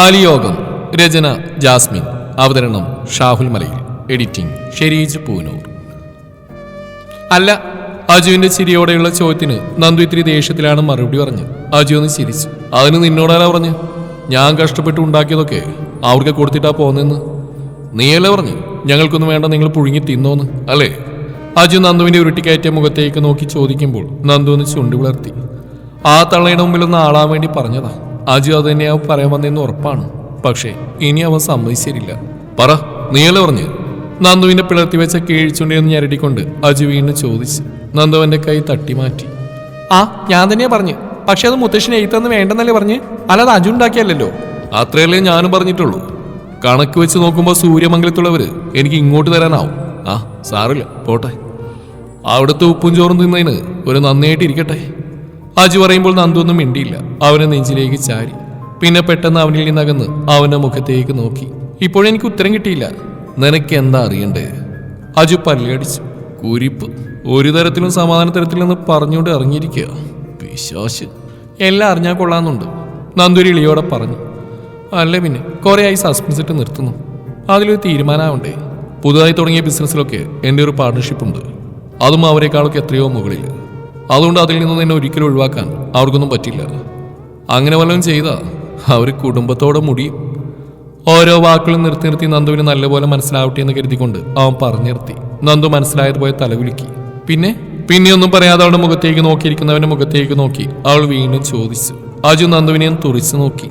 ബാലിയോഗം രചന Jasmine. അവതരണം Shahul Malayil. Editing Shereej Poonoor. അല്ല അജുവിന്റെ ചിരിയോടെയുള്ള ചോദ്യത്തിന് നന്ദു ഇത്തിരി ദേഷ്യത്തിലാണ് മറുപടി പറഞ്ഞത്. അജു ഒന്ന് ചിരിച്ചു. അതിന് നിന്നോടാരാ പറഞ്ഞു ഞാൻ കഷ്ടപ്പെട്ട് ഉണ്ടാക്കിയതൊക്കെ അവർക്ക് കൊടുത്തിട്ടാ പോന്നെന്ന് നീയല്ലേ പറഞ്ഞു? ഞങ്ങൾക്കൊന്നും വേണ്ട നിങ്ങൾ പുഴുങ്ങി തിന്നോന്ന്. അല്ലേ? അജു നന്ദുവിന്റെ ഉരുട്ടിക്കയറ്റിയ മുഖത്തേക്ക് നോക്കി ചോദിക്കുമ്പോൾ നന്ദു ഒന്ന് ചുണ്ടു പിളർത്തി ആ തള്ളയുടെ മുമ്പിൽ ഒന്ന് ആളാൻ വേണ്ടി പറഞ്ഞതാ. അജു അത് പറയാൻ വന്നെന്ന് ഉറപ്പാണ്. പക്ഷേ ഇനി അവൻ സമ്മതിച്ചിരില്ല. പറ നീയല്ലേ പറഞ്ഞു? നന്ദുവിനെ പിളർത്തി വെച്ച കീഴ്ച്ചുണ്ടെന്ന് ഞരടിക്കൊണ്ട് അജു വീണ്ടും ചോദിച്ചു നന്ദു കൈ തട്ടി മാറ്റി. ആ ഞാൻ തന്നെയാ പറഞ്ഞു. പക്ഷെ അത് മുത്തശ്ശിനെ എഴുത്തെന്ന് വേണ്ടെന്നല്ലേ പറഞ്ഞ്? അല്ലാതെ അജു ഉണ്ടാക്കിയല്ലോ അത്രയല്ലേ ഞാനും പറഞ്ഞിട്ടുള്ളൂ. കണക്ക് വെച്ച് നോക്കുമ്പോൾ സൂര്യമംഗലത്തുള്ളവര് എനിക്ക് ഇങ്ങോട്ട് തരാനാവും. ആ സാറില്ല പോട്ടെ. അവിടുത്തെ ഉപ്പും ചോറും തിന്നതിന് ഒരു നന്നായിട്ട് ഇരിക്കട്ടെ. അജു പറയുമ്പോൾ നന്ദൊന്നും മിണ്ടിയില്ല. അവനെ നെഞ്ചിലേക്ക് ചാരി. പിന്നെ പെട്ടെന്ന് അവനിൽ നിന്നകന്ന് അവന്റെ മുഖത്തേക്ക് നോക്കി. ഇപ്പോഴെനിക്ക് ഉത്തരം കിട്ടിയില്ല. നിനക്ക് എന്താ അറിയണ്ടേ? അജു പല്ലടിച്ചു. കുരിപ്പ്. ഒരു തരത്തിലും സമാധാന തരത്തിലെന്ന് പറഞ്ഞുകൊണ്ട് ഇറങ്ങിയിരിക്കുക. വിശ്വാസ് എല്ലാം അറിഞ്ഞാൽ കൊള്ളാന്നുണ്ട് നന്ദുരി ഇളിയോടെ പറഞ്ഞു. അല്ല പിന്നെ കുറേ ആയി സസ്പെൻസ് ഇട്ട് നിർത്തുന്നു. അതിലൊരു തീരുമാനമാവണ്ടേ? പുതുതായി തുടങ്ങിയ ബിസിനസ്സിലൊക്കെ എന്റെ ഒരു പാർട്ട്ണർഷിപ്പ് ഉണ്ട്. അതും അവരെക്കാളൊക്കെ എത്രയോ മുകളിൽ അതുകൊണ്ട് അതിൽ നിന്ന് എന്നെ ഒരിക്കലും ഒഴിവാക്കാൻ അവർക്കൊന്നും പറ്റില്ല. അങ്ങനെ വല്ലതും ചെയ്ത അവർ കുടുംബത്തോടെ മുടിയും. ഓരോ വാക്കുകളും നിർത്തി നിർത്തി നന്ദുവിന് നല്ലപോലെ മനസ്സിലാവട്ടെ എന്ന് കരുതിക്കൊണ്ട് അവൻ പറഞ്ഞു നിർത്തി. നന്ദു മനസ്സിലായതുപോലെ തലകുലുക്കി പിന്നെ പിന്നെ? ഒന്നും പറയാതെ അവളുടെ മുഖത്തേക്ക് നോക്കിയിരിക്കുന്നവന്റെ മുഖത്തേക്ക് നോക്കി അവൾ വീണ്ടും ചോദിച്ചു. അജു നന്ദുവിനെ ഒന്ന് തുറിച്ചു നോക്കി.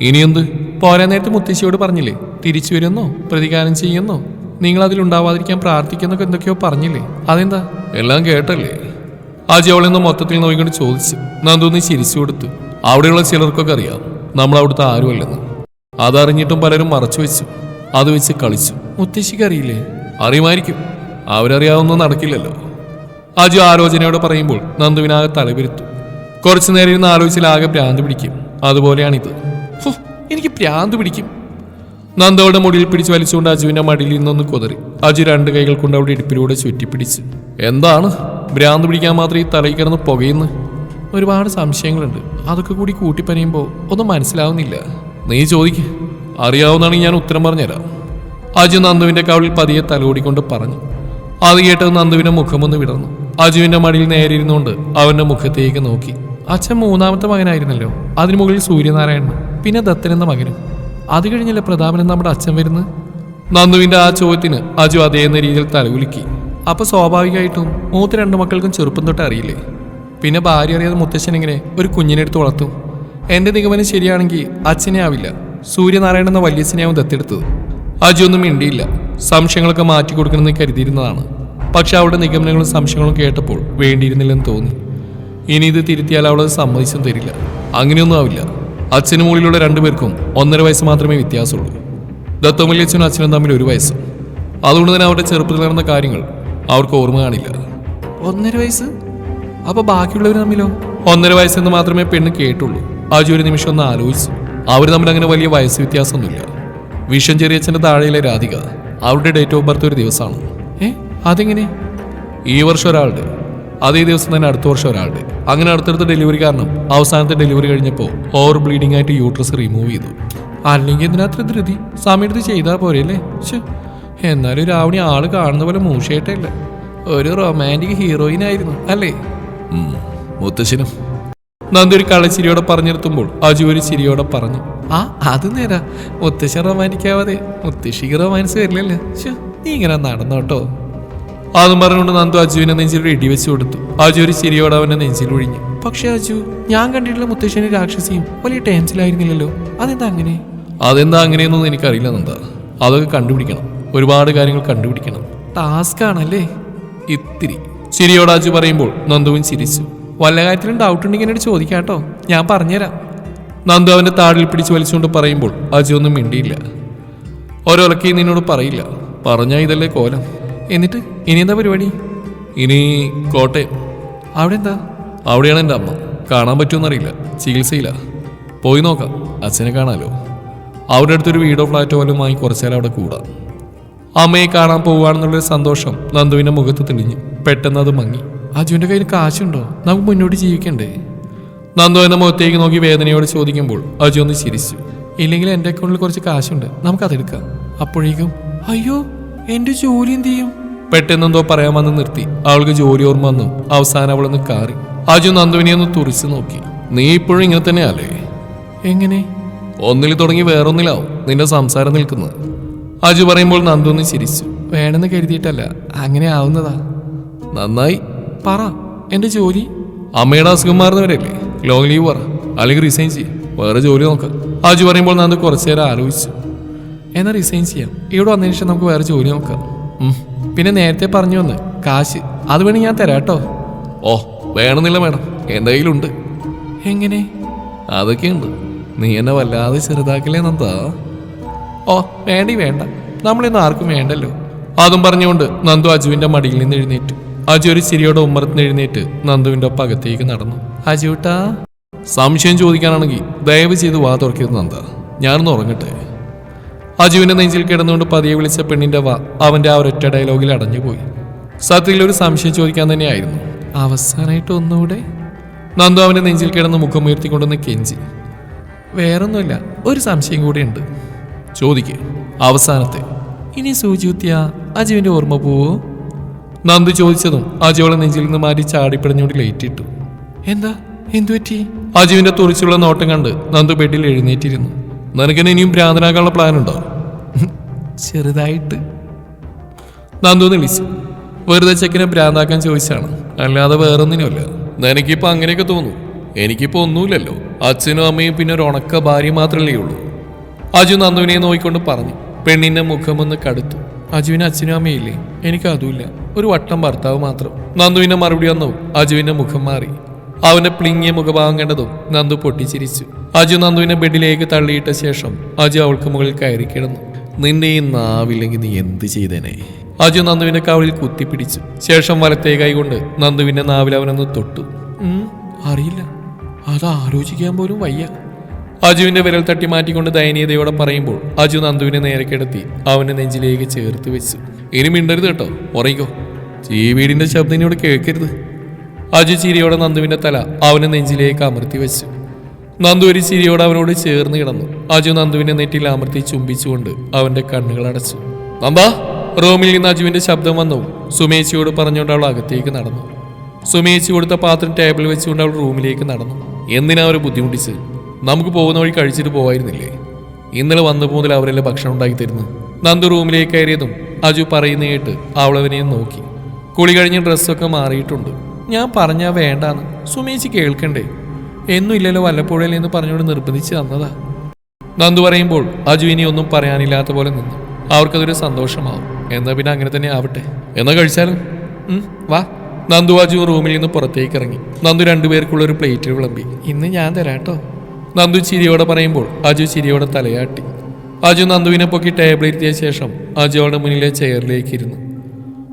ഇനിയെന്ത്? പോരാ നേരത്തെ മുത്തശ്ശിയോട് പറഞ്ഞില്ലേ? തിരിച്ചു വരുന്നോ? പ്രതികാരം ചെയ്യുന്നോ? നിങ്ങൾ അതിലുണ്ടാവാതിരിക്കാൻ പ്രാർത്ഥിക്കുന്നൊക്കെ എന്തൊക്കെയോ പറഞ്ഞില്ലേ? അതെന്താ? എല്ലാം കേട്ടല്ലേ? അജി അവളെന്ന് മൊത്തത്തിൽ നോക്കിക്കൊണ്ട് ചോദിച്ചു നന്ദുന്ന് ചിരിച്ചു കൊടുത്തു അവിടെയുള്ള ചിലർക്കൊക്കെ അറിയാം. നമ്മൾ അവിടുത്തെ ആരുമല്ലെന്ന്. അതറിഞ്ഞിട്ടും പലരും മറച്ചു വെച്ചു. അത് വെച്ച് കളിച്ചു. മുത്തശ്ശിക്ക് അറിയില്ലേ? അറിയുമായിരിക്കും. അവരറിയാവുന്ന നടക്കില്ലല്ലോ. അജു ആലോചനയോടെ പറയുമ്പോൾ നന്ദുവിനാകെ തലവിരുത്തു കുറച്ചു നേരം ഇരുന്ന് ആലോചിച്ചാൽ ഭ്രാന്ത് പിടിക്കും. അതുപോലെയാണിത്. എനിക്ക് പ്രാന്ത് പിടിക്കും. നന്ദവളുടെ മുടിയിൽ പിടിച്ച് വലിച്ചുകൊണ്ട് അജുവിന്റെ മടിയിൽ നിന്നൊന്ന് കുതറി. അജു രണ്ട് കൈകൾ കൊണ്ട് അവിടെ ഇടുപ്പിലൂടെ ചുറ്റിപ്പിടിച്ച് എന്താണ്? ഭ്രാന്ത് പിടിക്കാൻ മാത്രം ഈ തലയിൽ കിടന്ന് പുകയുന്നു. ഒരുപാട് സംശയങ്ങളുണ്ട്. അതൊക്കെ കൂടി കൂട്ടിപ്പനിയുമ്പോൾ ഒന്നും മനസ്സിലാവുന്നില്ല. നീ ചോദിക്ക്. അറിയാവുന്നതാണെങ്കിൽ ഞാൻ ഉത്തരം പറഞ്ഞുതരാം. അജു നന്ദുവിന്റെ കവിളിൽ പതിയെ തലോടിക്കൊണ്ട് പറഞ്ഞു. അത് കേട്ടത് നന്ദുവിന്റെ മുഖമൊന്ന് വിടർന്നു. അജുവിന്റെ മടിയിൽ നേരെ ഇരുന്നുകൊണ്ട് അവന്റെ മുഖത്തേക്ക് നോക്കി. അച്ഛൻ മൂന്നാമത്തെ മകനായിരുന്നല്ലോ. അതിനു മുകളിൽ സൂര്യനാരായണൻ പിന്നെ ദത്തൻ എന്ന മകനും. അത് കഴിഞ്ഞല്ലേ പ്രതാപൻ നമ്മുടെ അച്ഛൻ വരുന്നത്? നന്ദുവിന്റെ ആ ചോദ്യത്തിന് അജു അതേ എന്ന രീതിയിൽ തലകുലുക്കി. അപ്പൊ സ്വാഭാവികമായിട്ടും മൂത്ത രണ്ട് മക്കൾക്കും ചെറുപ്പം തൊട്ട് അറിയില്ലേ? പിന്നെ ഭാര്യ അറിയാതെ മുത്തശ്ശൻ ഇങ്ങനെ ഒരു കുഞ്ഞിനെടുത്ത് വളർത്തും. എന്റെ നിഗമനം ശരിയാണെങ്കിൽ അച്ഛനെ ആവില്ല. സൂര്യനാരായണൻ എന്ന വല്യച്ഛനെയാവും ദത്തെടുത്തത് അജു ഒന്നും മിണ്ടിയില്ല. സംശയങ്ങളൊക്കെ മാറ്റി കൊടുക്കണമെന്ന് കരുതിയിരുന്നതാണ്. പക്ഷെ അവളുടെ നിഗമനങ്ങളും സംശയങ്ങളും കേട്ടപ്പോൾ വേണ്ടിയിരുന്നില്ലെന്ന് തോന്നി. ഇനി ഇത് തിരുത്തിയാൽ അവളത് സമ്മതിച്ചും തരില്ല. അങ്ങനെയൊന്നും ആവില്ല. അച്ഛനും മുകളിലുള്ള രണ്ടുപേർക്കും ഒന്നര വയസ്സ് മാത്രമേ വ്യത്യാസമുള്ളൂ. ദത്തമല്യച്ഛനും അച്ഛനും തമ്മിൽ ഒരു വയസ്സ്. അതുകൊണ്ട് തന്നെ അവരുടെ ചെറുപ്പത്തിൽ നടന്ന കാര്യങ്ങൾ അവർക്ക് ഓർമ്മ കാണില്ല ഒന്നര വയസ്സ്? അപ്പൊ ബാക്കിയുള്ളവർ തമ്മിലോ? ഒന്നര വയസ്സെന്ന് മാത്രമേ പെണ്ണ് കേട്ടുള്ളൂ. ആജു ഒരു നിമിഷം ഒന്ന് ആലോചിച്ചു. അവർ തമ്മിൽ അങ്ങനെ വലിയ വയസ്സ് വ്യത്യാസമൊന്നുമില്ല. വിഷം ചെറിയച്ഛന്റെ താഴെയിലെ രാധിക അവരുടെ ഡേറ്റ് ഓഫ് ബർത്ത് ഒരു ദിവസമാണ്. ഏ? അതെങ്ങനെ? ഈ വർഷം ഒരാളുടെ അതേ ദിവസം തന്നെ അടുത്ത വർഷം ഒരാളുടെ. അങ്ങനെ അടുത്തടുത്ത ഡെലിവറി കാരണം അവസാനത്തെ ഡെലിവറി കഴിഞ്ഞപ്പോൾ ഓവർ ബ്ലീഡിംഗ് ആയിട്ട് യൂട്രസ് റിമൂവ് ചെയ്തു. അല്ലെങ്കിൽ ഇതിനകത്ത് ധൃതി? സമയത്ത് ചെയ്താൽ പോരെയല്ലേ ശ്ശെ. എന്നാലും രാവണി ആൾ കാണുന്ന പോലെ മൂഷേട്ടല്ല ഒരു റൊമാന്റിക് ഹീറോയിൻ ആയിരുന്നു അല്ലേ? മുത്തശ്ശനും. നന്ദി ഒരു കളശ്ശിരിയോടെ പറഞ്ഞിരുത്തുമ്പോൾ അജു ഒരു ചിരിയോടെ പറഞ്ഞു ആ അത് നേരാ. മുത്തശ്ശൻ റൊമാന്റിക് ആവാതെ മുത്തശ്ശിക്ക് റൊമാൻസ് വരില്ലല്ലേ? നീ ഇങ്ങനെ നടന്നോട്ടോ അതും പറഞ്ഞുകൊണ്ട് നന്ദു അജുവിനെ നെഞ്ചിൽ ഇടി വെച്ച് കൊടുത്തു. അജു ഒരു ചിരിയോടെ അവന്റെ നെഞ്ചിൽ ഒഴിഞ്ഞു. പക്ഷേ അജു ഞാൻ കണ്ടിട്ടുള്ള മുത്തശ്ശനെ രാക്ഷസിയും വലിയ ടെൻസിലായിരുന്നില്ലല്ലോ അതെന്താ അങ്ങനെ? അതെന്താ അങ്ങനെയൊന്നും എനിക്കറിയില്ല നന്ദ. അതൊക്കെ കണ്ടുപിടിക്കണം. ഒരുപാട് കാര്യങ്ങൾ കണ്ടുപിടിക്കണം. ടാസ്ക് ആണല്ലേ? ഇത്തിരി. ചിരിയോട് പറയുമ്പോൾ നന്ദുവും ചിരിച്ചു. വല്ല കാര്യത്തിലും ഡൗട്ട് ഉണ്ടെങ്കിൽ എന്നോട് ചോദിക്കാം കേട്ടോ. ഞാൻ പറഞ്ഞുതരാം. നന്ദു അവന്റെ താടിൽ പിടിച്ച് വലിച്ചുകൊണ്ട് പറയുമ്പോൾ അജു ഒന്നും മിണ്ടിയില്ല. ഓരോലക്കി നിന്നോട് പറയില്ല. പറഞ്ഞാ ഇതല്ലേ കോലം. എന്നിട്ട് ഇനി എന്താ പരിപാടി? ഇനി കോട്ടയം. അവിടെ എന്താ അവിടെയാണ് എന്റെ അമ്മ. കാണാൻ പറ്റുമെന്നറിയില്ല. ചികിത്സയില്ല. പോയി നോക്കാം. അച്ഛനെ കാണാലോ. അവരുടെ അടുത്തൊരു വീടോ ഫ്ലാറ്റോ വല്ലതും വാങ്ങി കുറച്ചേരം അവിടെ കൂടാം. അമ്മയെ കാണാൻ പോവുകയാണെന്നുള്ളൊരു സന്തോഷം നന്ദുവിന്റെ മുഖത്ത് തെളിഞ്ഞു. പെട്ടെന്ന് അത് മങ്ങി. അജുവിന്റെ കയ്യിൽ കാശുണ്ടോ? നമുക്ക് മുന്നോട്ട് ജീവിക്കണ്ടേ? നന്ദു എന്നെ മുഖത്തേക്ക് നോക്കി വേദനയോട് ചോദിക്കുമ്പോൾ അജു ഒന്ന് ചിരിച്ചു. ഇല്ലെങ്കിൽ എന്റെ അക്കൗണ്ടിൽ കുറച്ച് കാശുണ്ട്. നമുക്കതെടുക്കാം. അപ്പോഴേക്കും അയ്യോ എന്റെ ജോലി എന്ത് ചെയ്യും? പെട്ടെന്നെന്തോ പറയാൻ വന്ന് നിർത്തി. അവൾക്ക് ജോലി ഓർമ്മ വന്നു. അവസാനം അവളൊന്ന് കാറി. അജു നന്ദുവിനെ ഒന്ന് തുറിച്ചു നോക്കി. നീ ഇപ്പോഴും ഇങ്ങനെ തന്നെയല്ലേ എങ്ങനെ? ഒന്നിൽ തുടങ്ങി വേറൊന്നിലാവും. നിന്റെ സംസാരം നിൽക്കുന്നത്. അജു പറയുമ്പോൾ നന്ദൊന്ന് ചിരിച്ചു. വേണമെന്ന് കരുതിയിട്ടല്ല അങ്ങനെ ആവുന്നതാ. നന്നായി. പറ എന്റെ ജോലി? അമ്മയുടെ അസുഖം മാറുന്നവരല്ലേ ലോങ് ലീവ് പറ. അല്ലെങ്കിൽ റിസൈൻ ചെയ്യും. വേറെ ജോലി നോക്കാം. അജു പറയുമ്പോൾ നന്ദു കുറച്ചു നേരം ആലോചിച്ചു. എന്നാൽ റിസൈൻ ചെയ്യാം. ഇവിടെ വന്നതിന് ശേഷം നമുക്ക് വേറെ ജോലി നോക്കാം. പിന്നെ നേരത്തെ പറഞ്ഞു വന്ന് കാശ്. അത് വേണമെങ്കിൽ ഞാൻ തരാം കേട്ടോ. ഓ വേണമെന്നില്ല മേഡം. എന്റെ കയ്യിലുണ്ട് എങ്ങനെ? അതൊക്കെയുണ്ട്. നീ എന്നെ വല്ലാതെ ചെറുതാക്കലേ നന്ദാ? ഓ വേണ്ടി വേണ്ട. നമ്മളിന്ന് ആർക്കും വേണ്ടല്ലോ. അതും പറഞ്ഞുകൊണ്ട് നന്ദു അജുവിന്റെ മടിയിൽ നിന്ന് എഴുന്നേറ്റു. അജു ഒരു ചിരിയോടെ ഉമ്മറത്ത് എഴുന്നേറ്റ് നന്ദുവിന്റെ ഒപ്പം അകത്തേക്ക് നടന്നു. അജുട്ടാ. സംശയം ചോദിക്കാനാണെങ്കിൽ ദയവ് ചെയ്ത് വാ തുറക്കരുത് നന്ദ. ഞാനൊന്ന് ഉറങ്ങട്ടെ. അജുവിന്റെ നെഞ്ചിൽ കിടന്നുകൊണ്ട് പതിയെ വിളിച്ച പെണ്ണിന്റെ വാ അവന്റെ ആ ഒരൊറ്റ ഡയലോഗിൽ അടഞ്ഞുപോയി. സത്യത്തിൽ ഒരു സംശയം ചോദിക്കാൻ തന്നെയായിരുന്നു. അവസാനമായിട്ട് ഒന്നുകൂടെ? നന്ദു അവന്റെ നെഞ്ചിൽ കിടന്ന് മുഖം ഉയർത്തിക്കൊണ്ടൊന്ന് കെഞ്ചി. വേറൊന്നുമില്ല ഒരു സംശയം കൂടിയുണ്ട്. ചോദിക്കേ. അവസാനത്തെ. ഇനി സൂചിയുത്തിയ അജുവിന്റെ ഓർമ്മ പോവോ? നന്ദു ചോദിച്ചതും അജുവളെ നെഞ്ചിൽ നിന്ന് മാറ്റി ചാടിപ്പിടഞ്ഞുകൊണ്ട് ലേറ്റിട്ടു എന്താ? എന്തു പറ്റി? അജുവിന്റെ തുറിച്ചുള്ള നോട്ടം കണ്ട് നന്ദു ബെഡിൽ എഴുന്നേറ്റിരുന്നു. നിനക്കിന് ഇനിയും ഭ്രാന്തനാക്കാനുള്ള പ്ലാൻ ഉണ്ടോ? ചെറുതായിട്ട്. നന്ദു വിളിച്ചു വെറുതെ ചെക്കിനെ ഭ്രാന്താക്കാൻ ചോദിച്ചാണ്. അല്ലാതെ വേറൊന്നിനുമല്ല. നിനക്കിപ്പോ അങ്ങനെയൊക്കെ തോന്നും. എനിക്കിപ്പോ ഒന്നുമില്ലല്ലോ. അച്ഛനും അമ്മയും പിന്നെ ഒരു ഉണക്ക ഭാര്യ മാത്രമല്ലേ ഉള്ളൂ. അജു നന്ദുവിനെ നോക്കിക്കൊണ്ട് പറഞ്ഞു. പെണ്ണിന്റെ മുഖമൊന്ന് കടുത്തു. അജുവിന് അച്ഛനും അമ്മയില്ലേ എനിക്ക് അതുമില്ല. ഒരു വട്ടം ഭർത്താവ് മാത്രം. നന്ദുവിന്റെ മറുപടി വന്നു. അജുവിന്റെ മുഖം മാറി. അവന്റെ പ്ലിങ്ങിയ മുഖഭാവം കണ്ടതും നന്ദു പൊട്ടിച്ചിരിച്ചു. അജു നന്ദുവിനെ ബെഡിലേക്ക് തള്ളിയിട്ട ശേഷം അജു അവൾക്ക് മുകളിൽ കയറി കിടന്നു. നിന്റെ ഈ നാവില്ലെങ്കിൽ നീ എന്ത് ചെയ്തേനെ? അജു നന്ദുവിന്റെ കവളിൽ കുത്തിപ്പിടിച്ചു. ശേഷം വലത്തേ കൈകൊണ്ട് നന്ദുവിന്റെ നാവിൽ അവനൊന്ന് തൊട്ടു. അറിയില്ല. അത് ആലോചിക്കാൻ പോലും വയ്യ. അജുവിന്റെ വിരൽ തട്ടി മാറ്റിക്കൊണ്ട് ദയനീയതയോടെ പറയുമ്പോൾ അജു നന്ദുവിനെ നേരെ കിടത്തി അവന്റെ നെഞ്ചിലേക്ക് ചേർത്ത് വെച്ചു. ഇനി മിണ്ടരുത് കേട്ടോ ഉറങ്ങിക്കോ. ചീവീടിന്റെ ശബ്ദം ഇനിയോട് കേൾക്കരുത്. അജു ചിരിയോടെ നന്ദുവിന്റെ തല അവന്റെ നെഞ്ചിലേക്ക് അമർത്തി വെച്ചു. നന്ദു ഒരു ചിരിയോടെ അവനോട് ചേർന്ന് കിടന്നു. അജു നന്ദുവിന്റെ നെറ്റിൽ അമർത്തി ചുംബിച്ചുകൊണ്ട് അവന്റെ കണ്ണുകൾ അടച്ചു. നന്ദാ റൂമിൽ നിന്ന് അജുവിന്റെ ശബ്ദം വന്നു. സുമേച്ചിയോട് പറഞ്ഞുകൊണ്ട് അവൾ അകത്തേക്ക് നടന്നു. സുമേച്ചി കൊടുത്ത പാത്രം ടേബിൾ വെച്ചുകൊണ്ട് അവൾ റൂമിലേക്ക് നടന്നു. എന്തിനാ അവരെ ബുദ്ധിമുട്ടിച്ച്? നമുക്ക് പോകുന്ന വഴി കഴിച്ചിട്ട് പോവായിരുന്നില്ലേ? ഇന്നലെ വന്നു മുതൽ അവരെല്ലാം ഭക്ഷണം ഉണ്ടാക്കി തരുന്നു. നന്ദു റൂമിലേക്ക് കയറിയതും അജു പറയുന്ന കേട്ട് അവളവനെയും നോക്കി. കുളി കഴിഞ്ഞ് ഡ്രസ്സൊക്കെ മാറിയിട്ടുണ്ട്. ഞാൻ പറഞ്ഞാ വേണ്ടാന്ന്. സുമേച്ചി കേൾക്കണ്ടേ? എന്നും ഇല്ലല്ലോ വല്ലപ്പോഴല്ലേ എന്ന് പറഞ്ഞുകൊണ്ട് നിർബന്ധിച്ച് തന്നതാ. നന്ദു പറയുമ്പോൾ അജു ഇനി ഒന്നും പറയാനില്ലാത്ത പോലെ നിന്നു. അവർക്കതൊരു സന്തോഷമാവും. എന്നാ പിന്നെ അങ്ങനെ തന്നെ ആവട്ടെ. എന്നാ കഴിച്ചാലും? വാ. നന്ദു അജു റൂമിൽ നിന്ന് പുറത്തേക്ക് ഇറങ്ങി. നന്ദു രണ്ടുപേർക്കുള്ള ഒരു പ്ലേറ്റ് വിളമ്പി. ഇന്ന് ഞാൻ തരാട്ടോ നന്ദു ചിരിയോടെ പറയുമ്പോൾ അജു ചിരിയോടെ തലയാട്ടി. അജു നന്ദുവിനെ പൊക്കി ടേബിളിൽ ഇരുത്തിയ ശേഷം അജു അവളുടെ മുന്നിലെ ചെയറിലേക്ക് ഇരുന്നു.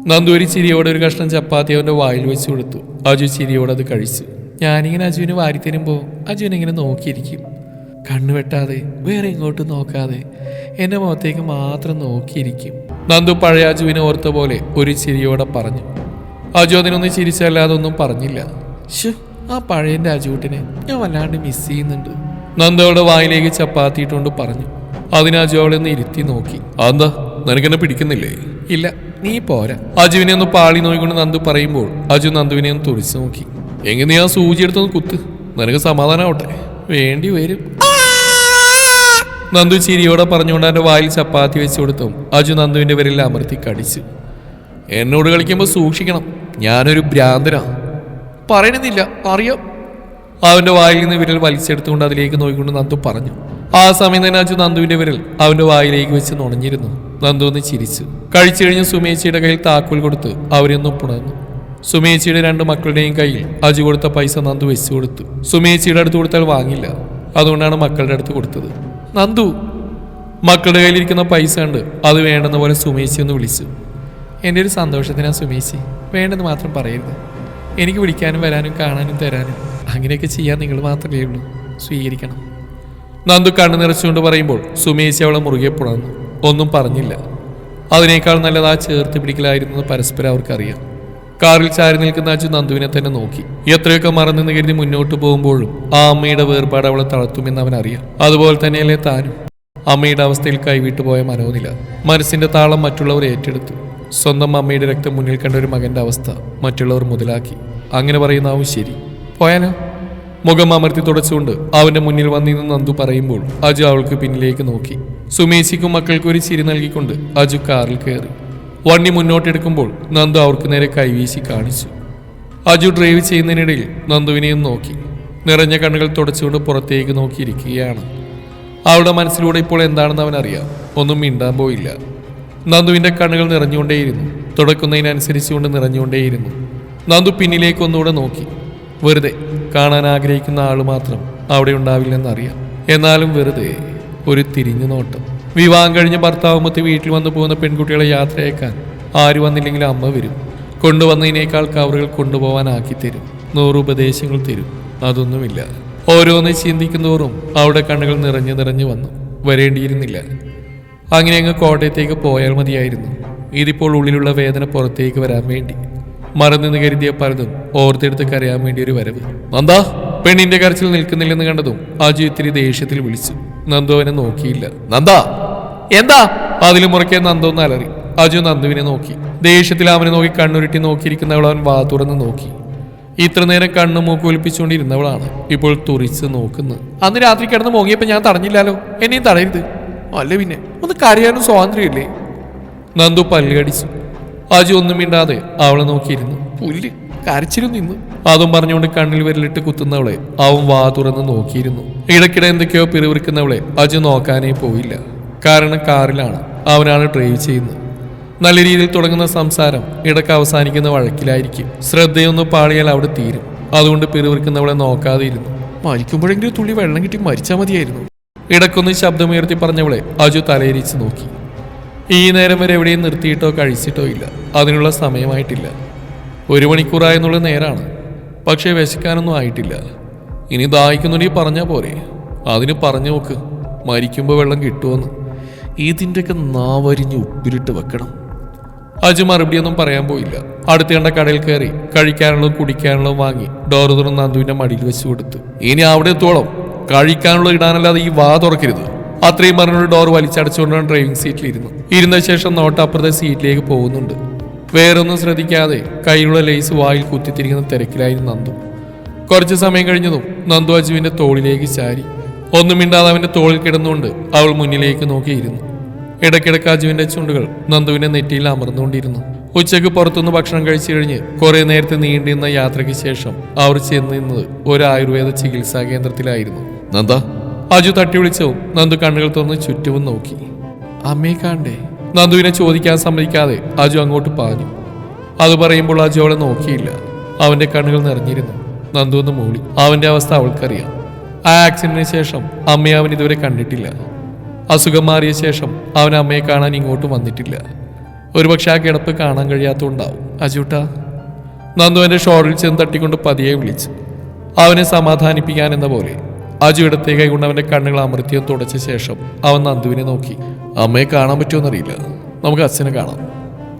നന്ദു ഒരു ചിരിയോടെ ഒരു കഷ്ണം ചപ്പാത്തി അവന്റെ വായിൽ വെച്ച് കൊടുത്തു. അജു ചിരിയോടെ അത് കഴിച്ചു. ഞാനിങ്ങനെ അജുവിന് വാരി തരുമ്പോൾ അജുവിനെ ഇങ്ങനെ നോക്കിയിരിക്കും. കണ്ണു വെട്ടാതെ വേറെ ഇങ്ങോട്ടും നോക്കാതെ എന്റെ മുഖത്തേക്ക് മാത്രം നോക്കിയിരിക്കും. നന്ദു പഴയ അജുവിനെ ഓർത്ത പോലെ ഒരു ചിരിയോടെ പറഞ്ഞു. അജു അതിനൊന്നും ചിരിച്ചല്ലാതെ ഒന്നും പറഞ്ഞില്ല. ഷു ആ പഴയന്റെ അജുവിട്ടിനെ ഞാൻ വല്ലാണ്ട് മിസ് ചെയ്യുന്നുണ്ട്. നന്ദു അവളുടെ വായിലേക്ക് ചപ്പാത്തി ഇട്ടുകൊണ്ട് പറഞ്ഞു. അതിന് അജു അവളെ ഒന്ന് ഇരുത്തി നോക്കി. അതെന്താ? നിനക്കെന്നെ പിടിക്കുന്നില്ലേ? ഇല്ല നീ പോരാ. അജുവിനെ ഒന്ന് പാളി നോക്കിക്കൊണ്ട് നന്ദു പറയുമ്പോൾ അജു നന്ദുവിനെ ഒന്ന് തുറിച്ചു നോക്കി. എങ്ങനെ നീ ആ സൂചി എടുത്തൊന്ന് കുത്ത്. നിനക്ക് സമാധാനമാവട്ടെ വേണ്ടി വരും. നന്ദു ചിരിയോടെ പറഞ്ഞുകൊണ്ട് അവന്റെ വായിൽ ചപ്പാത്തി വെച്ചു കൊടുത്തും അജു നന്ദുവിന്റെ വിരലിൽ അമർത്തി കടിച്ചു. എന്നോട് കളിക്കുമ്പോൾ സൂക്ഷിക്കണം. ഞാനൊരു ഭ്രാന്തനാ. പറയണമെന്നില്ല. അറിയാം. അവന്റെ വായിൽ നിന്ന് വിരൽ വലിച്ചെടുത്തുകൊണ്ട് അതിലേക്ക് നോക്കിക്കൊണ്ട് നന്ദു പറഞ്ഞു. ആ സമയം തന്നെ അച്ഛൻ നന്ദുവിന്റെ വിരൽ അവന്റെ വായിലേക്ക് വെച്ച് നുണഞ്ഞിരുന്നു. നന്ദു ഒന്ന് ചിരിച്ചു. കഴിച്ചു കഴിഞ്ഞ് സുമേച്ചിയുടെ കയ്യിൽ താക്കോൽ കൊടുത്ത് അവരൊന്ന് പുണർന്നു. സുമേച്ചിയുടെ രണ്ട് മക്കളുടെയും കയ്യിൽ അജു കൊടുത്ത പൈസ നന്ദു വെച്ചു കൊടുത്തു. സുമേച്ചിയുടെ അടുത്ത് കൊടുത്താൽ വാങ്ങില്ല. അതുകൊണ്ടാണ് മക്കളുടെ അടുത്ത് കൊടുത്തത്. നന്ദു മക്കളുടെ കയ്യിലിരിക്കുന്ന പൈസ ഉണ്ട് അത് വേണ്ടെന്ന പോലെ സുമേച്ചി ഒന്ന് വിളിച്ചു. എന്റെ ഒരു സന്തോഷത്തിനാണ് സുമേച്ചി. വേണ്ടെന്ന് മാത്രം പറയരുത്. എനിക്ക് വിളിക്കാനും വരാനും കാണാനും തരാനും. അങ്ങനെയൊക്കെ ചെയ്യാൻ നിങ്ങൾ മാത്രമേ ഉള്ളൂ. സ്വീകരിക്കണം. നന്ദു കണ്ണു നിറച്ചുകൊണ്ട് പറയുമ്പോൾ സുമേശി അവളെ മുറുകെ പുണർന്നു ഒന്നും പറഞ്ഞില്ല. അതിനേക്കാൾ നല്ലത് ആ ചേർത്ത് പിടിക്കലായിരുന്നത് പരസ്പരം അവർക്കറിയാം. കാറിൽ ചാരി നിൽക്കുന്ന അച്ഛൻ നന്ദുവിനെ തന്നെ നോക്കി. എത്രയൊക്കെ മറന്നെന്ന് കരുതി മുന്നോട്ട് പോകുമ്പോഴും ആ അമ്മയുടെ വേർപാട് അവളെ തളർത്തുമെന്ന് അവൻ അറിയാം അതുപോലെ തന്നെയല്ലേ താനും. അമ്മയുടെ അവസ്ഥയിൽ കൈവിട്ടു പോയ മനോനില. മനസ്സിന്റെ താളം മറ്റുള്ളവർ ഏറ്റെടുത്തു. സ്വന്തം അമ്മയുടെ രക്തം മുന്നിൽ കണ്ട ഒരു മകന്റെ അവസ്ഥ മറ്റുള്ളവർ മുതലാക്കി. അങ്ങനെ പറയുന്നാവും ശരി. പോയാലോ മുഖം അമർത്തി തുടച്ചുകൊണ്ട് അവന്റെ മുന്നിൽ വന്നിരുന്ന് നന്ദു പറയുമ്പോൾ അജു അവൾക്ക് പിന്നിലേക്ക് നോക്കി. സുമേശിക്കും മക്കൾക്കും ഒരു ചിരി നൽകിക്കൊണ്ട് അജു കാറിൽ കയറി. വണ്ടി മുന്നോട്ടെടുക്കുമ്പോൾ നന്ദു അവർക്ക് നേരെ കൈവീശി കാണിച്ചു. അജു ഡ്രൈവ് ചെയ്യുന്നതിനിടയിൽ നന്ദുവിനെയും നോക്കി. നിറഞ്ഞ കണ്ണുകൾ തുടച്ചുകൊണ്ട് പുറത്തേക്ക് നോക്കിയിരിക്കുകയാണ്. അവളുടെ മനസ്സിലൂടെ ഇപ്പോൾ എന്താണെന്ന് അവൻ അറിയാം ഒന്നും മിണ്ടാൻ പോയില്ല. നന്ദുവിന്റെ കണ്ണുകൾ നിറഞ്ഞുകൊണ്ടേയിരുന്നു. തുടക്കുന്നതിനനുസരിച്ചുകൊണ്ട് നിറഞ്ഞുകൊണ്ടേയിരുന്നു. നന്ദു പിന്നിലേക്ക് ഒന്നുകൂടെ നോക്കി. വെറുതെ കാണാൻ ആഗ്രഹിക്കുന്ന ആൾ മാത്രം അവിടെ ഉണ്ടാവില്ലെന്നറിയാം. എന്നാലും വെറുതെ ഒരു തിരിഞ്ഞു നോട്ടം. വിവാഹം കഴിഞ്ഞ് ഭർത്താവുമൊത്ത് വീട്ടിൽ വന്നു പോകുന്ന പെൺകുട്ടികളെ യാത്രയേക്കാൻ ആര് വന്നില്ലെങ്കിൽ അമ്മ വരും. കൊണ്ടുവന്നതിനേക്കാൾ കവറുകൾ കൊണ്ടുപോകാനാക്കി തരും. നൂറ് ഉപദേശങ്ങൾ തരും. അതൊന്നുമില്ല. ഓരോന്ന് ചിന്തിക്കുന്നതോറും അവിടെ കണ്ണുകൾ നിറഞ്ഞു നിറഞ്ഞു വന്നു. വരേണ്ടിയിരുന്നില്ല. അങ്ങനെ അങ്ങ് കോട്ടയത്തേക്ക് പോയാൽ മതിയായിരുന്നു. ഇതിപ്പോൾ ഉള്ളിലുള്ള വേദന പുറത്തേക്ക് വരാൻ വേണ്ടി. മറന്നെന്ന് കരുതിയ പലതും ഓർത്തെടുത്ത് കരയാൻ വേണ്ടി ഒരു വരവ്. നന്ദാ പെണ്ണിന്റെ കരച്ചിൽ നിൽക്കുന്നില്ലെന്ന് കണ്ടതും അജു ദേഷ്യത്തിൽ വിളിച്ചു. നന്ദു നോക്കിയില്ല. നന്ദാ! എന്താ? അതിൽ മുറയ്ക്കാൻ നന്ദു ഒന്ന് അലറി. അജു നന്ദുവിനെ നോക്കി. ദേഷ്യത്തിൽ അവനെ നോക്കി കണ്ണുരുട്ടി നോക്കിയിരിക്കുന്നവൾ അവൻ വാ തുറന്ന് നോക്കി. ഇത്ര നേരം കണ്ണു മൂക്ക് ഒലിപ്പിച്ചുകൊണ്ടിരുന്നവളാണ് ഇപ്പോൾ തുറിച്ച് നോക്കുന്നത്. അന്ന് രാത്രി കിടന്ന് മോങ്ങിയപ്പോ ഞാൻ തടഞ്ഞില്ലാലോ? എന്നെയും തടയരുത്. അല്ല പിന്നെ ഒന്ന് കരയാനും സ്വാതന്ത്ര്യമില്ലേ? നന്ദു പല്ലുകടിച്ചു അജു ഒന്നും മിണ്ടാതെ അവളെ നോക്കിയിരുന്നു. പുല്ല് കരച്ചിലും നിന്നു. അതും പറഞ്ഞുകൊണ്ട് കണ്ണിൽ വിരലിട്ട് കുത്തുന്നവളെ അവൻ വാ തുറന്ന് നോക്കിയിരുന്നു. ഇടയ്ക്കിടെ എന്തൊക്കെയോ പിറുവിറുക്കുന്നവളെ അജു നോക്കാനേ പോയില്ല. കാരണം കാറിലാണ്. അവനാണ് ഡ്രൈവ് ചെയ്യുന്നത്. നല്ല രീതിയിൽ തുടങ്ങുന്ന സംസാരം ഇടയ്ക്ക് അവസാനിക്കുന്ന വഴക്കിലായിരിക്കും. ശ്രദ്ധയൊന്ന് പാളിയാൽ അവിടെ തീരും. അതുകൊണ്ട് പിറുവിറുക്കുന്നവളെ നോക്കാതെ ഇരുന്നു മരിക്കുമ്പോഴെങ്കിലും തുള്ളി വെള്ളം കിട്ടി മരിച്ചാൽ മതിയായിരുന്നു. ഇടയ്ക്കൊന്ന് ശബ്ദമുയർത്തി പറഞ്ഞവളെ അജു തലയിരിച്ച് നോക്കി. ഈ നേരം വരെ എവിടെയും നിർത്തിയിട്ടോ കഴിച്ചിട്ടോ ഇല്ല. അതിനുള്ള സമയമായിട്ടില്ല. ഒരു മണിക്കൂറായെന്നുള്ള നേരാണ്. പക്ഷേ വിശക്കാനൊന്നും ആയിട്ടില്ല. ഇനി ദാഹിക്കുന്നുണ്ടെങ്കിൽ പറഞ്ഞാൽ പോരെ. അതിന് പറഞ്ഞു നോക്ക്. മരിക്കുമ്പോൾ വെള്ളം കിട്ടുമെന്ന് ഇതിന്റെയൊക്കെ നാവരിഞ്ഞ് ഉപ്പിലിട്ട് വെക്കണം. അജു മറുപടിയൊന്നും പറയാൻ പോയില്ല. അടുത്ത കണ്ട കടയിൽ കയറി കഴിക്കാനുള്ളതും കുടിക്കാനുള്ളതും വാങ്ങി ഡോർ തുറന്ന് നന്ദുവിന്റെ മടിയിൽ വെച്ച് കൊടുത്തു. ഇനി അവിടെ എത്തോളം കഴിക്കാനുള്ള ഇടാനല്ലാതെ ഈ വാ തുറക്കരുത്. അത്രയും പറഞ്ഞൊരു ഡോർ വലിച്ചടച്ചുകൊണ്ടാണ് ഡ്രൈവിംഗ് സീറ്റിലിരുന്നു ഇരുന്ന ശേഷം നോട്ടപ്പുറത്തെ സീറ്റിലേക്ക് പോകുന്നുണ്ട്. വേറൊന്നും ശ്രദ്ധിക്കാതെ കയ്യിലുള്ള ലേസ് വായിൽ കുത്തിത്തിരിക്കുന്ന തിരക്കിലായിരുന്നു നന്ദു. കുറച്ച് സമയം കഴിഞ്ഞതും നന്ദു അജുവിന്റെ തോളിലേക്ക് ചാരി. ഒന്നും മിണ്ടാതെ അവന്റെ തോളിൽ കിടന്നുകൊണ്ട് അവൾ മുന്നിലേക്ക് നോക്കിയിരുന്നു ഇടയ്ക്കിടയ്ക്ക് അജുവിന്റെ ചുണ്ടുകൾ നന്ദുവിന്റെ നെറ്റിയിൽ അമർന്നുകൊണ്ടിരുന്നു. ഉച്ചയ്ക്ക് പുറത്തുനിന്ന് ഭക്ഷണം കഴിച്ചു കഴിഞ്ഞ് കുറെ നേരത്തെ നീണ്ടിരുന്ന യാത്രയ്ക്ക് ശേഷം അവർ ചെന്നിരുന്നത് ഒരു ആയുർവേദ ചികിത്സാ കേന്ദ്രത്തിലായിരുന്നു. നന്ദ അജു തട്ടി വിളിച്ചോ. നന്ദു കണ്ണുകൾ തുറന്ന് ചുറ്റും നോക്കി. അമ്മയെ കാണ്ടേ നന്ദുവിനെ ചോദിക്കാൻ സമ്മതിക്കാതെ അജു അങ്ങോട്ട് പാഞ്ഞു. അത് പറയുമ്പോൾ അജു അവളെ നോക്കിയില്ല. അവന്റെ കണ്ണുകൾ നിറഞ്ഞിരുന്നു. നന്ദു ഒന്ന് മൂളി. അവന്റെ അവസ്ഥ അവൾക്കറിയാം. ആ ആക്സിഡന്റിന് ശേഷം അമ്മയെ അവൻ ഇതുവരെ കണ്ടിട്ടില്ല. അസുഖം മാറിയ ശേഷം അവൻ അമ്മയെ കാണാൻ ഇങ്ങോട്ടും വന്നിട്ടില്ല. ഒരുപക്ഷെ ആ കിടപ്പ് കാണാൻ കഴിയാത്തതുണ്ടാവും അജൂട്ട. നന്ദു എന്റെ ഷോളിൽ ചെന്ന് തട്ടിക്കൊണ്ട് പതിയെ വിളിച്ചു. അവനെ സമാധാനിപ്പിക്കാൻ എന്ന പോലെ അജു ഇടത്തെ കൈകൊണ്ട് അവന്റെ കണ്ണുകൾ അമൃത്യം തുടച്ച ശേഷം അവൻ നന്ദുവിനെ നോക്കി. അമ്മയെ കാണാൻ പറ്റുമെന്നറിയില്ല. നമുക്ക് അച്ഛനെ കാണാം.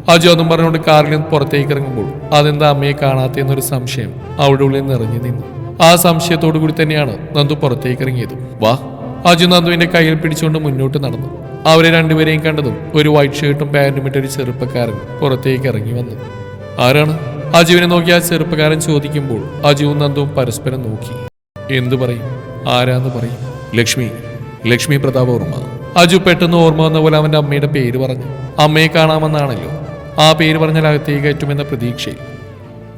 അജു അതും പറഞ്ഞുകൊണ്ട് കാറിൽ നിന്ന് പുറത്തേക്ക് ഇറങ്ങുമ്പോൾ അതെന്താ അമ്മയെ കാണാത്തെന്നൊരു സംശയം അവളുടെ ഉള്ളിൽ നിറഞ്ഞു നിന്നു. ആ സംശയത്തോടു കൂടി തന്നെയാണ് നന്ദു പുറത്തേക്ക് ഇറങ്ങിയത്. വാ. അജു നന്ദുവിന്റെ കയ്യിൽ പിടിച്ചുകൊണ്ട് മുന്നോട്ട് നടന്നു. അവരെ രണ്ടുപേരെയും കണ്ടതും ഒരു വൈറ്റ് ഷർട്ടും പാന്റും ഇട്ട ഒരു ചെറുപ്പക്കാരൻ പുറത്തേക്ക് ഇറങ്ങി വന്നു. ആരാണ്? അജുവിനെ നോക്കി ആ ചെറുപ്പക്കാരൻ ചോദിക്കുമ്പോൾ അജുവും നന്ദുവും പരസ്പരം നോക്കി. എന്തു പറയും? ആരാന്ന് പറയും. ലക്ഷ്മി ലക്ഷ്മി പ്രതാപവർമ്മ അജു പെട്ടെന്ന് ഓർമ്മ വന്ന പോലെ അവന്റെ അമ്മയുടെ പേര് പറഞ്ഞു. അമ്മയെ കാണാമെന്നാണല്ലോ. ആ പേര് പറഞ്ഞാൽ അകത്തേക്ക് കയറ്റുമെന്ന പ്രതീക്ഷയിൽ.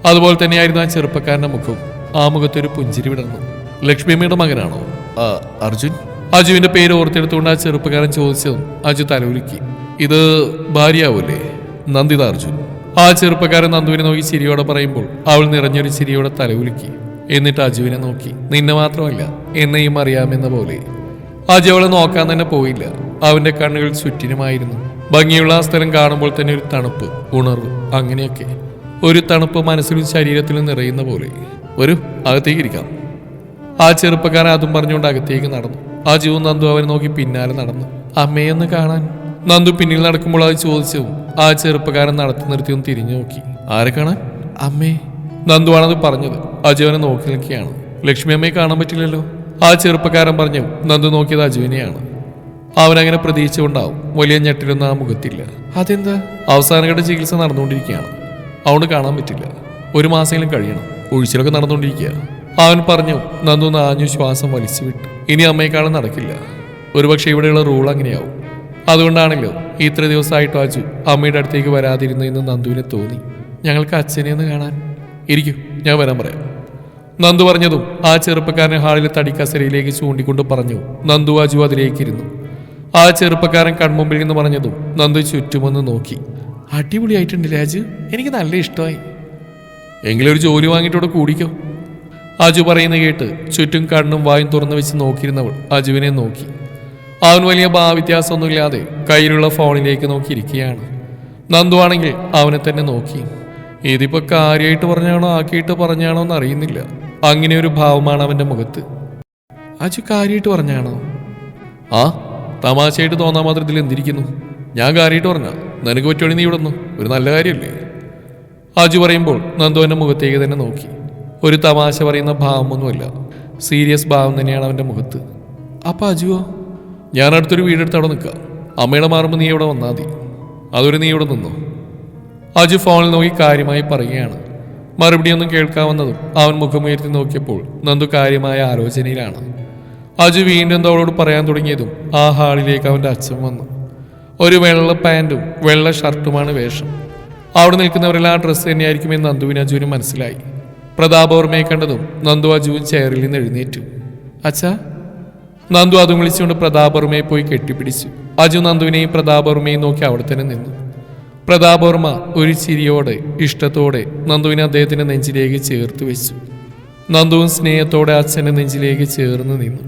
അതുപോലെ തന്നെയായിരുന്നു ആ ചെറുപ്പക്കാരന്റെ മുഖവും ആ മുഖത്തൊരു പുഞ്ചിരി വിടർന്നു. ലക്ഷ്മിയമ്മയുടെ മകനാണോ? "ആ, അർജുൻ. അജുവിന്റെ പേര് ഓർത്തെടുത്തുകൊണ്ട് ആ ചെറുപ്പക്കാരൻ ചോദിച്ചതും അജു തലവുലുക്കി ഇത് ഭാര്യയാവൂലേ? നന്ദിത അർജുൻ. ആ ചെറുപ്പക്കാരൻ നന്ദുവിനെ നോക്കി ചിരിയോടെ പറയുമ്പോൾ അവൾ നിറഞ്ഞൊരു ചിരിയോടെ തലവുലുക്കി എന്നിട്ട് അജുവിനെ നോക്കി. നിന്നെ മാത്രമല്ല എന്നെയും അറിയാമെന്ന പോലെ. അജു അവളെ നോക്കാൻ തന്നെ പോയില്ല. അവന്റെ കണ്ണുകൾ ചുറ്റിനുമായിരുന്നു. ഭംഗിയുള്ള ആ സ്ഥലം കാണുമ്പോൾ തന്നെ ഒരു തണുപ്പ് ഉണർവ് അങ്ങനെയൊക്കെ. ഒരു തണുപ്പ് മനസ്സിലും ശരീരത്തിലും നിറയുന്ന പോലെ. ഒരു അകത്തേക്ക് ഇരിക്കാം. ആ ചെറുപ്പക്കാരൻ അതും പറഞ്ഞുകൊണ്ട് അകത്തേക്ക് നടന്നു. ആ ജീവൻ നന്ദു അവനെ നോക്കി പിന്നാലെ നടന്നു. അമ്മയെന്ന് കാണാൻ. നന്ദു പിന്നിൽ നടക്കുമ്പോൾ അത് ചോദിച്ചു ആ ചെറുപ്പക്കാരൻ നടത്തി നിർത്തിയും തിരിഞ്ഞു നോക്കി. ആരെ കാണാൻ? അമ്മേ നന്ദുവാണത് പറഞ്ഞത്. അജുവിനെ നോക്കി നിൽക്കുകയാണ്. ലക്ഷ്മി അമ്മയെ കാണാൻ പറ്റില്ലല്ലോ? ആ ചെറുപ്പക്കാരൻ പറഞ്ഞു നന്ദു നോക്കിയത് അജുവിനെയാണ്. അവനങ്ങനെ പ്രതീക്ഷിച്ചുകൊണ്ടാവും വലിയ ഞെട്ടിലൊന്നും ആ മുഖത്തില്ല. അതെന്താ? അവസാനഘട്ട ചികിത്സ നടന്നുകൊണ്ടിരിക്കുകയാണ്. അവന് കാണാൻ പറ്റില്ല. ഒരു മാസമെങ്കിലും കഴിയണം. ഒഴിച്ചിലൊക്കെ നടന്നുകൊണ്ടിരിക്കുക. അവൻ പറഞ്ഞു നന്ദു നാഞ്ഞു ശ്വാസം വലിച്ചു വിട്ടു. ഇനി അമ്മയെക്കാളും നടക്കില്ല. ഒരുപക്ഷെ ഇവിടെയുള്ള റൂൾ അങ്ങനെയാവും. അതുകൊണ്ടാണല്ലോ ഇത്ര ദിവസമായിട്ട് അജു അമ്മയുടെ അടുത്തേക്ക് വരാതിരുന്നു എന്ന് നന്ദുവിനെ തോന്നി. ഞങ്ങൾക്ക് അച്ഛനെ ഒന്ന് കാണാൻ. ഇരിക്കൂ ഞാൻ വരാൻ പറയാം. നന്ദു പറഞ്ഞതും ആ ചെറുപ്പക്കാരനെ ഹാളിലെ തടിക്കസരയിലേക്ക് ചൂണ്ടിക്കൊണ്ട് പറഞ്ഞു. നന്ദു ആജു അതിലേക്ക് ഇരുന്നു ആ ചെറുപ്പക്കാരൻ കൺമുമ്പിൽ നിന്ന് പറഞ്ഞതും നന്ദു ചുറ്റുമൊന്ന് നോക്കി. അടിപൊളിയായിട്ടുണ്ട് രാജു എനിക്ക് നല്ല ഇഷ്ടമായി. എങ്കിലും ഒരു ജോലി വാങ്ങിയിട്ടോടെ കൂടിക്കോ? അജു പറയുന്ന കേട്ട് ചുറ്റും കണ്ണും വായും തുറന്നു വെച്ച് നോക്കിയിരുന്നവൾ അജുവിനെ നോക്കി. അവൻ വലിയ ഭാവ്യത്യാസമൊന്നുമില്ലാതെ കയ്യിലുള്ള ഫോണിലേക്ക് നോക്കിയിരിക്കുകയാണ് നന്ദു ആണെങ്കിൽ അവനെ തന്നെ നോക്കി. ഇതിപ്പോ കാര്യമായിട്ട് പറഞ്ഞാണോ ആക്കിയിട്ട് പറഞ്ഞാണോ എന്ന് അറിയുന്നില്ല അങ്ങനെ ഒരു ഭാവമാണ് അവന്റെ മുഖത്ത്. അജു കാര്യമായിട്ട് പറഞ്ഞാണോ? ആ തമാശയായിട്ട് തോന്നാൻ മാത്രം ഇതിൽ എന്തിരിക്കുന്നു? ഞാൻ കാര്യമായിട്ട് പറഞ്ഞ നിനക്ക് പറ്റുവാണെങ്കിൽ നീ ഇവിടെ ഒരു നല്ല കാര്യമല്ലേ അജു പറയുമ്പോൾ നന്ദുവിന്റെ മുഖത്തേക്ക് തന്നെ നോക്കി. ഒരു തമാശ പറയുന്ന ഭാവമൊന്നുമല്ല. സീരിയസ് ഭാവം തന്നെയാണ് അവന്റെ മുഖത്ത്. അപ്പൊ അജുവോ ഞാൻ അടുത്തൊരു വീടെടുത്ത് അവിടെ നിൽക്കാം. അമ്മയുടെ മാറുമ്പോൾ നീ ഇവിടെ വന്നാൽ മതി. അതൊരു നീ ഇവിടെ നിന്നോ? അജു ഫോണിൽ നോക്കി കാര്യമായി പറയുകയാണ്. മറുപടി ഒന്നും കേൾക്കാവുന്നതും അവൻ മുഖമുയർത്തി നോക്കിയപ്പോൾ നന്ദു കാര്യമായ ആലോചനയിലാണ്. അജു വീണ്ടും അവളോട് പറയാൻ തുടങ്ങിയതും ആ ഹാളിലേക്ക് അവന്റെ അച്ഛൻ വന്നു. ഒരു വെള്ള പാന്റും വെള്ള ഷർട്ടുമാണ് വേഷം. അവിടെ നിൽക്കുന്നവരെല്ലാം ആ ഡ്രസ്സ് തന്നെയായിരിക്കുമെന്ന് നന്ദുവിന് അജുവിന് മനസ്സിലായി. പ്രതാപവർമ്മയെ കണ്ടതും നന്ദു അജുവും ചെയറിൽ നിന്ന് എഴുന്നേറ്റു. അച്ഛാ. നന്ദു അതും വിളിച്ചുകൊണ്ട് പ്രതാപവർമ്മയെ പോയി കെട്ടിപ്പിടിച്ചു. അജു നന്ദുവിനെയും പ്രതാപവർമ്മയും നോക്കി അവിടെ തന്നെ നിന്നു. പ്രതാപവർമ്മ ഒരു ചിരിയോടെ ഇഷ്ടത്തോടെ നന്ദുവിനെ അദ്ദേഹത്തിന്റെ നെഞ്ചിലേക്ക് ചേർത്ത് വെച്ചു. നന്ദുവും സ്നേഹത്തോടെ അച്ഛന്റെ നെഞ്ചിലേക്ക് ചേർന്ന് നിന്നു.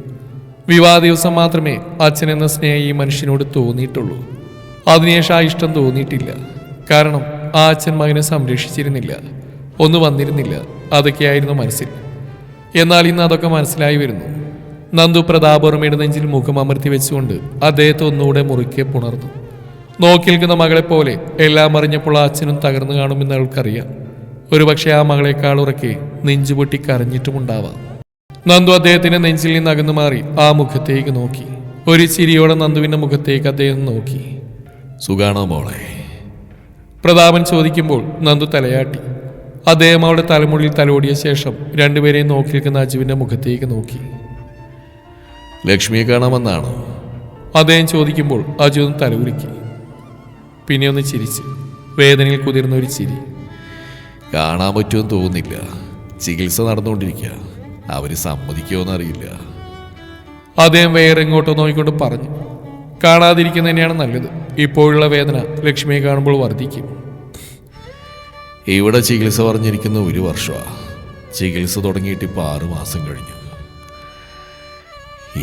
വിവാഹ ദിവസം മാത്രമേ അച്ഛൻ എന്ന സ്നേഹം ഈ മനുഷ്യനോട് തോന്നിയിട്ടുള്ളൂ. അതിനുശേഷം ആ ഇഷ്ടം തോന്നിയിട്ടില്ല. കാരണം ആ അച്ഛൻ മകനെ സംരക്ഷിച്ചിരുന്നില്ല. ഒന്ന് വന്നിരുന്നില്ല. അതൊക്കെയായിരുന്നു മനസ്സിൽ. എന്നാൽ ഇന്ന് അതൊക്കെ മനസ്സിലായി വരുന്നു. നന്ദു പ്രതാപവർമ്മയുടെ നെഞ്ചിൽ മുഖം അമർത്തി വെച്ചുകൊണ്ട് അദ്ദേഹത്തെ ഒന്നുകൂടെ മുറുക്കെ പുണർന്നു. നോക്കി നിൽക്കുന്ന മകളെ പോലെ എല്ലാം അറിഞ്ഞപ്പോൾ ആ അച്ഛനും തകർന്നു കാണുമെന്ന് അവൾക്കറിയാം ഒരുപക്ഷെ ആ മകളെക്കാൾ ഉറക്കെ നെഞ്ചുപൊട്ടി കരഞ്ഞിട്ടുമുണ്ടാവാം. നന്ദു അദ്ദേഹത്തിന്റെ നെഞ്ചിൽ നിന്ന് അകന്നു മാറി ആ മുഖത്തേക്ക് നോക്കി. ഒരു ചിരിയോടെ നന്ദുവിന്റെ മുഖത്തേക്ക് അദ്ദേഹം നോക്കി. സുഖാണോ മോളെ? പ്രതാപൻ ചോദിക്കുമ്പോൾ നന്ദു തലയാട്ടി. അദ്ദേഹം അവളുടെ തലമുടിയിൽ തലോടിയ ശേഷം രണ്ടുപേരെയും നോക്കി നിൽക്കുന്ന അജുവിന്റെ മുഖത്തേക്ക് നോക്കി. ലക്ഷ്മിയെ കാണാമെന്നാണോ? അദ്ദേഹം ചോദിക്കുമ്പോൾ അജു ഒന്ന് തലകുലുക്കി. പിന്നെ ഒന്ന് ചിരിച്ചു. വേദനയിൽ കുതിർന്ന ഒരു ചിരി. കാണാൻ പറ്റുമെന്ന് തോന്നുന്നില്ല. ചികിത്സ നടന്നുകൊണ്ടിരിക്കുക അവർ സമ്മതിക്കുമോന്ന് അറിയില്ല. അദ്ദേഹം വേറെ എങ്ങോട്ടോ നോക്കിക്കൊണ്ട് പറഞ്ഞു. കാണാതിരിക്കുന്ന തന്നെയാണ് നല്ലത്. ഇപ്പോഴുള്ള വേദന ലക്ഷ്മിയെ കാണുമ്പോൾ വർദ്ധിക്കും. ഇവിടെ ചികിത്സ പറഞ്ഞിരിക്കുന്ന ഒരു വർഷമാണ് ചികിത്സ തുടങ്ങിയിട്ട് ഇപ്പോൾ ആറു മാസം കഴിഞ്ഞു.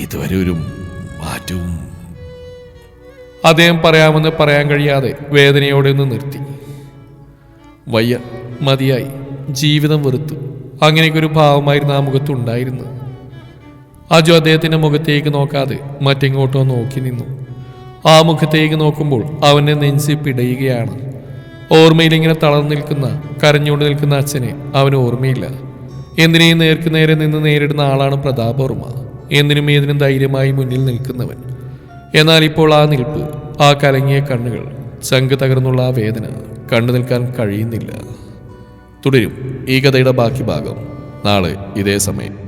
ഇതുവരെ ഒരു മാറ്റവും അദ്ദേഹം പറയാമെന്ന് പറയാൻ കഴിയാതെ വേദനയോടെ നിന്ന് നിർത്തി. വയ്യ മതിയായി. ജീവിതം വെറുത്തു. അങ്ങനെയൊക്കെ ഒരു ഭാവമായിരുന്നു ആ മുഖത്തുണ്ടായിരുന്നത് അജു അദ്ദേഹത്തിന്റെ മുഖത്തേക്ക് നോക്കാതെ മറ്റെങ്ങോട്ടോ നോക്കി നിന്നു. ആ മുഖത്തേക്ക് നോക്കുമ്പോൾ അവന്റെ നെഞ്ചി പിടയുകയാണ്. ഓർമ്മയിലിങ്ങനെ തളർന്നു നിൽക്കുന്ന കരഞ്ഞുകൊണ്ട് നിൽക്കുന്ന അച്ഛനെ അവന് ഓർമ്മയില്ല. എന്തിനേയും നേർക്ക് നേരെ നിന്ന് നേരിടുന്ന ആളാണ് പ്രതാപവർമ്മ. എന്തിനും ഏതിനും ധൈര്യമായി മുന്നിൽ നിൽക്കുന്നവൻ. എന്നാൽ ഇപ്പോൾ ആ നിൽപ്പ്. ആ കലങ്ങിയ കണ്ണുകൾ ചങ്ക് തകർന്നുള്ള ആ വേദന കണ്ടു നിൽക്കാൻ കഴിയുന്നില്ല. തുടരും ഈ കഥയുടെ ബാക്കി ഭാഗം നാളെ ഇതേ സമയം.